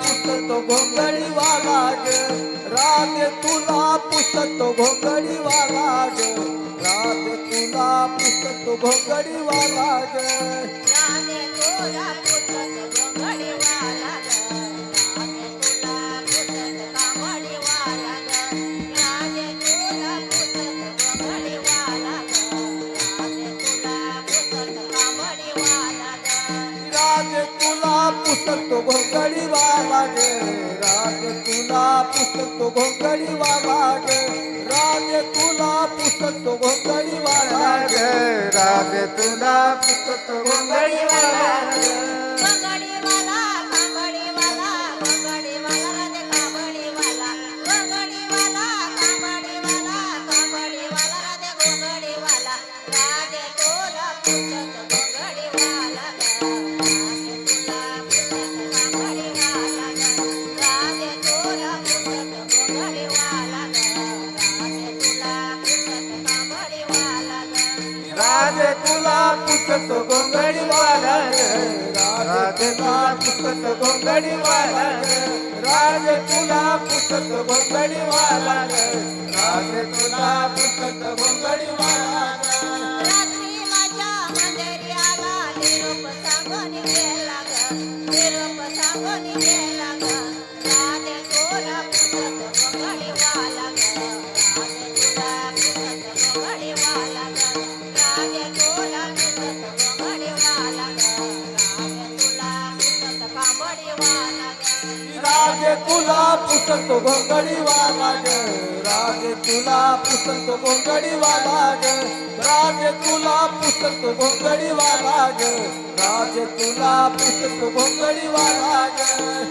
पुसत घोंगडी वाला ग. राधे तुला पुसत घोंगडी वाला ग राधे तुला पुसत घोंगडी वाला ग राधे तुला पुसत घोंगडी वाला ग राधे तुला पुस्तक घोंगडी वाला तुला वाला घोंगडी वाला राजे तुला पुस्तक तो घोंगडी वाला तुला घोंगडी ग तुला पुसत गोंगडी वाला ग तुला पुसत गोंगडी वाला ग तुला पुसत गोंगडी वाला ग तुला पुसत गोंगडी वाला रात्री माझ्या मंदिरी आला निरोप सांगून गेला निरोप सांगून गेला राधे तुला पुसत घोंगडी वाला ग. राधे तुला पुसत कांबडी वाला ग. राधे तुला पुसत घोंगडी वाला ग. राधे तुला पुसत घोंगडी वाला ग.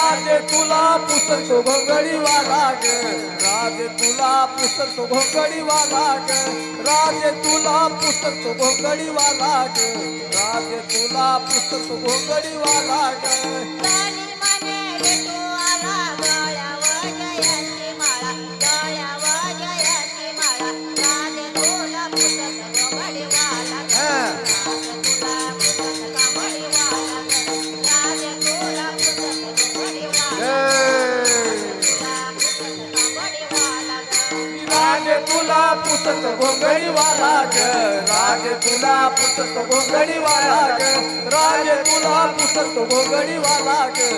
ग तुला पुसत घोंगडी वाला ग तुला पुसत घोंगडी वाला ग तुला पुसत घोंगडी वाला ग तुला पुसत घोंगडी वालाग ग तुला पुसत गोंगडी वाला ग तुला पुसत गोंगडी वाला ग तुला पुसत गोंगडी वाला ग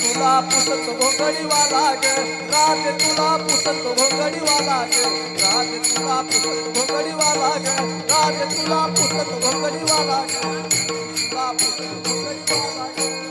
तुला पुसत गोंगडी वाला ग तुला पुसत गोंगडी वाला ग तुला पुसत गोंगडी वाला ग तुला पुसत गोंगडी वाला ग तुला पुसत गोंगडी वाला